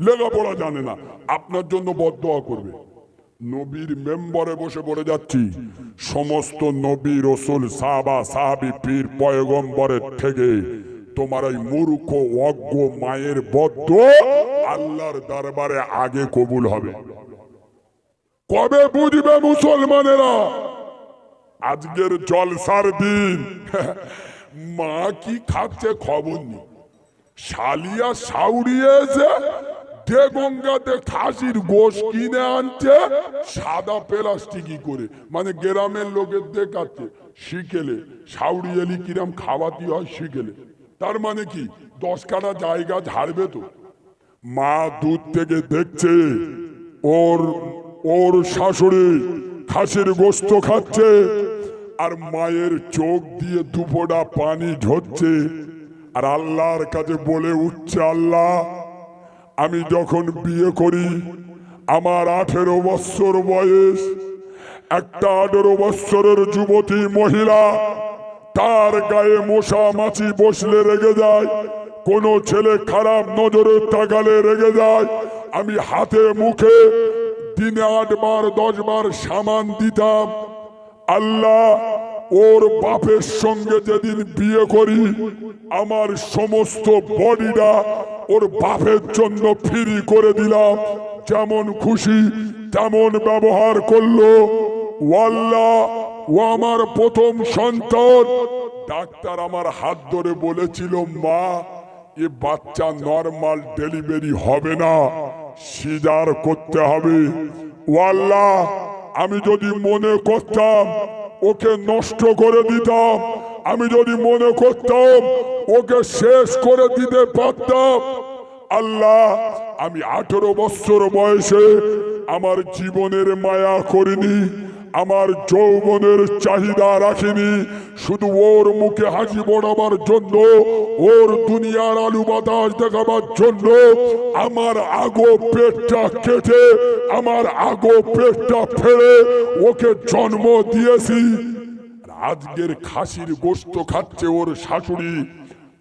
লেখাপড়া জানে না। আপনার জন্য বদয়া করবে। নবীর মেম্বারে বসে বলে যাচ্ছি। সমস্ত নবী রসুল, সাহাবা, সাহাবি, পীর, পয়গম্বরের থেকে তোমার এই মূর্খ, অজ্ঞ মায়ের বদ্ধ আল্লাহর দরবারে আগে কবুল হবে। কবে বুঝবে মুসলমানেরা? আজকের জলসার দিন। মা কি খাচ্ছে খবর নেই। শালিয়া সাউরিয়েছে দেগঙ্গাতে খাসির গোশ কিনে আনছে, সাদা প্লাস্টিকই করে। মানে গ্রামের লোকের দেখাচ্ছে, শিখেলে। সাউরিয়েলি কিরাম খাওয়াতি হয়, শিখেলে। তার মানে কি? দশ কাটা জায়গা ঝাড়বে তো। মা দুধ থেকে দেখছে, ওর ওর শাশুড়ি খাসির গোস্ত খাচ্ছে, আর মায়ের চোখ দিয়ে দুপোটা পানি ঝরছে। আর আল্লাহর কাছে বলে উঠছে, আল্লাহ আমি যখন বিয়ে করি, আমার আঠেরো বৎসর বয়স। একটা আঠেরো বৎসরের যুবতী মহিলা, তার গায়ে মশা মাছি বসলে রেগে যায়, কোনো ছেলে খারাপ নজরে তাকালে রেগে যায়। আমি হাতে মুখে দিনে আটবার, দশবার সামান দিতাম। আল্লাহ ওর বাপের সঙ্গে যেদিন বিয়ে করি, আমার সমস্ত বডিটা ওর বাপের জন্য ফ্রি করে দিলাম। যেমন খুশি, তেমন ব্যবহার করল। ওয়াল্লা, ও আমার প্রথম সন্তান। ডাক্তার আমার হাত ধরে বলেছিল, মা, এ বাচ্চা নর্মাল ডেলিভারি হবে না। সিজার করতে হবে। ও আল্লাহ আমি যদি মনে করতাম ওকে নষ্ট করে দিতাম। আমি যদি মনে করতাম, ওকে শেষ করে দিতে পারতাম। আল্লাহ, আমি আঠেরো বছর বয়সে আমার জীবনের মায়া করিনি। আমার যৌবনের চাহিদা রাখিনি। শুধু ওর মুখে হাসি বড়াবার জন্য, ওর দুনিয়ার আলু বাতাস দেখাবার জন্য আমার আগো পেটটা কেটে, আমার আগো পেটটা ফেলে ওকে জন্ম দিয়েছি। আজকের খাসির গোস্ত খাচ্ছে ওর শাশুড়ি।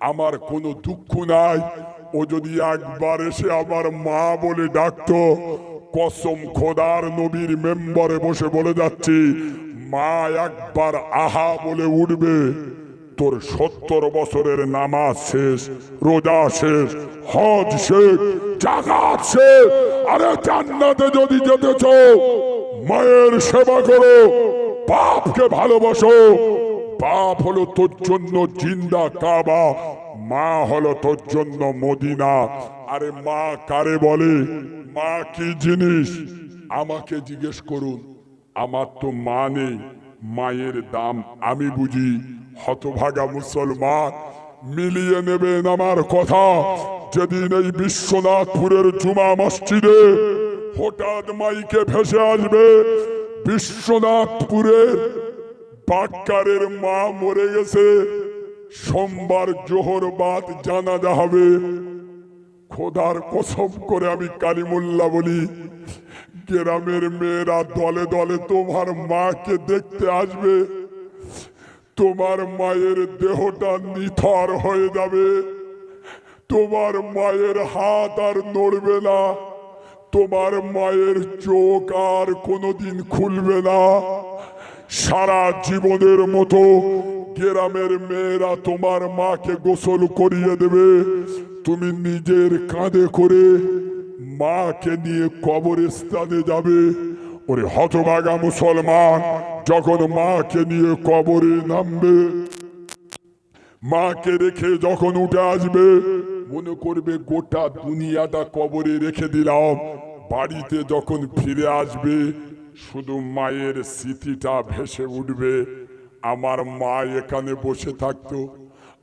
আমার কোনো দুঃখ নাই। ও যদি একবার এসে আমার মা বলে ডাকতো কসম খোদার নবীর মেম্বারে বসে বলে যাচ্ছি, মা একবার আহা বলে উঠবে, তোর সত্তর বছরের নামাজ শেষ, রোজা শেষ, হজ শেষ আরে জান্নাতে যদি যেতে চাও, মায়ের সেবা করো, বাপকে ভালোবাসো, বাপ হলো তোর জন্য জিন্দা কাবা, মা হলো তোর জন্য মদিনা। আরে মা কারে বলে? মা কি জিনিস? আমাকে জিজ্ঞেস করুন। আমার তো মা নেই, মায়ের দাম আমি বুঝি। হতভাগা মুসলমান, মিলিয়ে নেবেন আমার কথা। যেদিন এই বিশ্বনাথপুরের জুমা মসজিদে হঠাৎ মাইকে ভেসে আসবে, বিশ্বনাথপুরের বাক্কারের মা মরে গেছে। সোমবার জোহর বাদ জানাজা হবে। খোদার কসম করে আমি কালিমুল্লা বলি, গ্রামের মেয়েরা দলে দলে তোমার মাকে দেখতে আসবে। তোমার মায়ের দেহটা নিথর হয়ে যাবে। তোমার মায়ের হাত আর নড়বে না। তোমার মায়ের চোখ আর কোনোদিন খুলবে না। সারা জীবনের মতো গ্রামের মেয়েরা তোমার মাকে গোসল করিয়ে দেবে। তুমি নিজের কাঁধে করে মাকে নিয়ে কবরস্থানে যাবে। ওরে হতভাগা মুসলমান, যখন মাকে নিয়ে কবরে নামবে, মাকে রেখে যখন উঠে আসবে, মনে করবে গোটা দুনিয়াটা কবরে রেখে দিলাম। বাড়িতে যখন ফিরে আসবে, শুধু মায়ের স্মৃতিটা ভেসে উঠবে। আমার মা এখানে বসে থাকতো।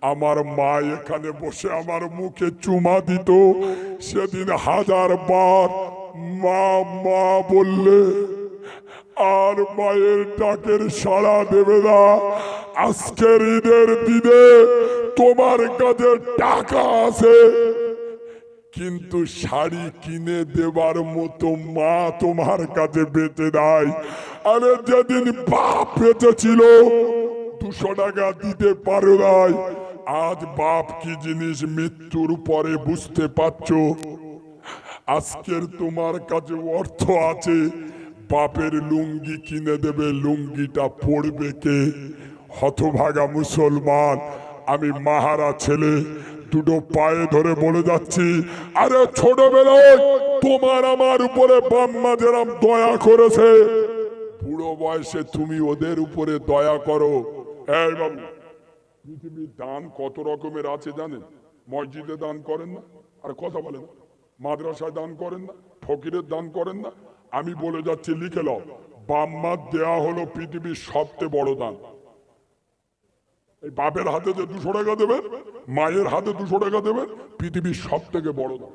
আমার মা এখানে বসে আমার মুখে চুমা দিত। সেদিন হাজার বার মা মা বললে, আর মায়ের ডাকের সাড়া দেবে না। আজকের ঈদের দিনে তোমার কাছে টাকা আছে। কিন্তু শাড়ি কিনে দেবার মতো মা তোমার কাছে বেঁচে নাই। আরে যেদিন বাপ বেঁচে ছিল দুশো টাকা দিতে পারো নাই। আজ বাপ কি জিনিস মৃত্যুর পরে বুঝতে পারছ? আজকের তোমার কাছে অর্থ আছে, বাপের লুঙ্গি কিনে দেবে, লুঙ্গিটা পড়বে কে? হতভাগা মুসলমান, আমি মাহারা ছেলে, দুটো পায়ে ধরে বলে যাচ্ছি, আরে ছোটবেলায় তোমার আমার উপরে বাম্মা যেরাম দয়া করেছে। বুড়ো বয়সে তুমি ওদের উপরে দয়া করো। এই বাবু পৃথিবীর দান কত রকমের আছে জানেন? মসজিদে দান করেন না? আর কথা বলেন, মাদ্রাসায় দান করেন না? ফকিরের দান করেন না? আমি বলে যাচ্ছি, লিখে নাও, বাম্মার দেয়া হলো পৃথিবীর সবচেয়ে বড় দান। এই বাপের হাতে যে দুশো টাকা দেবেন, মায়ের হাতে দুশো টাকা দেবেন, পৃথিবীর সব থেকে বড় দান।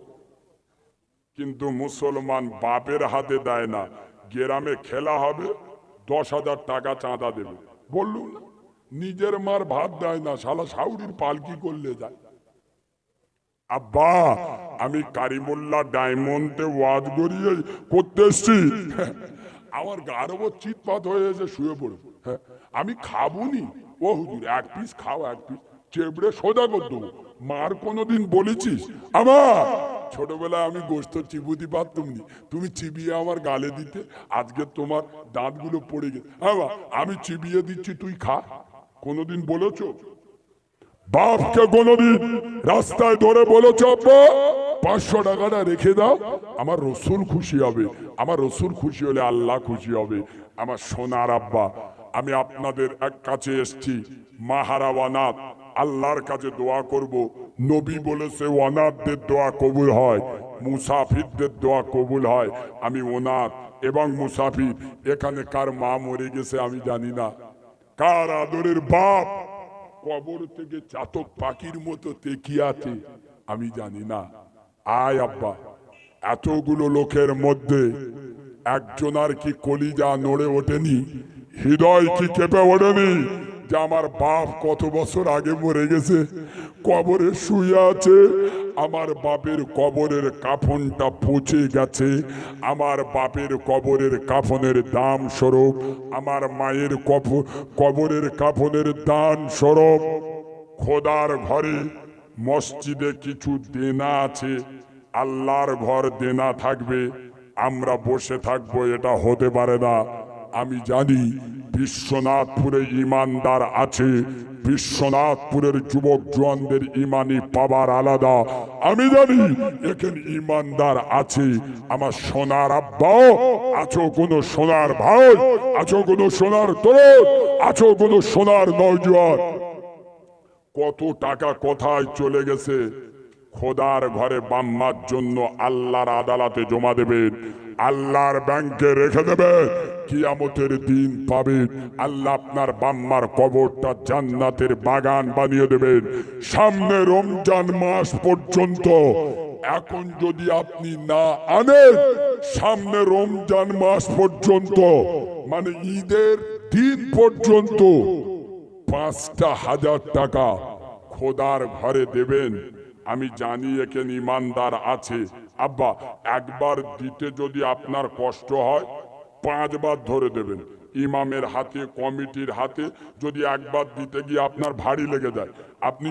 কিন্তু মুসলমান বাপের হাতে দেয় না, গ্রামে খেলা হবে, দশ হাজার টাকা চাঁদা দেবে। বললুম না। নিজের মার ভাত দেয় না শালা সাউরির পালকি করলে যায়। আব্বা আমি কারিমুল্লা ডায়মন্ডে ওয়াজ গড়িয়ে করতে আমার গার ওপর চিৎপাত হয়ে এসে শুয়ে হ্যাঁ, আমি খাবুনি। ও হুজুর এক পিস খাও এক পিস চেবড়ে সোজা করে দেবো। মার কোনোদিন বলেছিস? আমার ছোটবেলায় আমি গোস্ত চিবুতি পারতুম নি। তুমি চিবিয়ে আমার গালে দিতে আজকে তোমার দাঁতগুলো পড়ে গেছে। আমি চিবিয়ে দিচ্ছি তুই খা। কোনোদিন বলেছ? বাপকে কোনোদিন রাস্তায় ধরে বলেছ, আব্বা, পাঁচশো টাকাটা রেখে দাও, আমার রসুল খুশি হবে। আমার রসুল খুশি হলে আল্লাহ খুশি হবে। আমার সোনার আব্বা, আমি আপনাদের এক কাছে এসছি মাহারা ওয়ানাথ আল্লাহর কাছে দোয়া করব। নবী বলেছে ওয়ানাথদের দোয়া কবুল হয়, মুসাফিরদের দোয়া কবুল হয়। আমি ওনাথ এবং মুসাফির, এখানে কার মা মরে গেছে আমি জানি না। কার আদরের বাপ কবর থেকে চাতক পাখির মতো আছে আমি জানি না। আয় আব্বা, এতগুলো লোকের মধ্যে একজনার কি কলিজা নড়ে ওঠেনি, হৃদয় কি কেঁপে ওঠেনি? যে আমার বাপ কত বছর আগে মরে গেছে। কবরে শুয়ে আছে। আমার বাপের কবরের কাফনটা পচে গেছে। আমার বাপের কবরের কাফনের দাম স্বরূপ। আমার মায়ের কফ কবরের কাফনের দান স্বরূপ। খোদার ঘরে মসজিদে কিছু দেনা আছে। আল্লাহর ঘর দেনা থাকবে। আমরা বসে থাকব, এটা হতে পারে না। আমি জানি বিশ্বনাথপুরে ইমানদার আছে, বিশ্বনাথপুরের যুবক জোয়ানদের ইমানি পাবার আলাদা। আমি জানি এখানে ইমানদার আছে, আমার সোনার আব্বাও আছো কোনো সোনার ভাই, আছো কোনো সোনার তরুণ আছো কোনো সোনার নওজোয়ান কত টাকা কোথায় চলে গেছে? খোদার ঘরে বাম্মার জন্য আল্লাহর আদালতে জমা দেবেন, আল্লাহর ব্যাংকে রেখে দেবেন কিয়ামতের দিন পাবেন আল্লাহ আপনার বাম্মার কবরটা জান্নাতের বাগান বানিয়ে দেবেন। সামনে রমজান মাস পর্যন্ত। এখন যদি আপনি না আনেন, সামনে রমজান মাস পর্যন্ত মানে ঈদের দিন পর্যন্ত পাঁচটা হাজার টাকা খোদার ঘরে দেবেন। আমি জানি এখানে ইমানদার আছে। আব্বা, একবার দিতে যদি আপনার কষ্ট হয় পাঁচবার ধরে দেবেন। ইমামের হাতে, কমিটির হাতে যদি একবার দিতে গিয়ে আপনার ভারী লেগে যায়, আপনি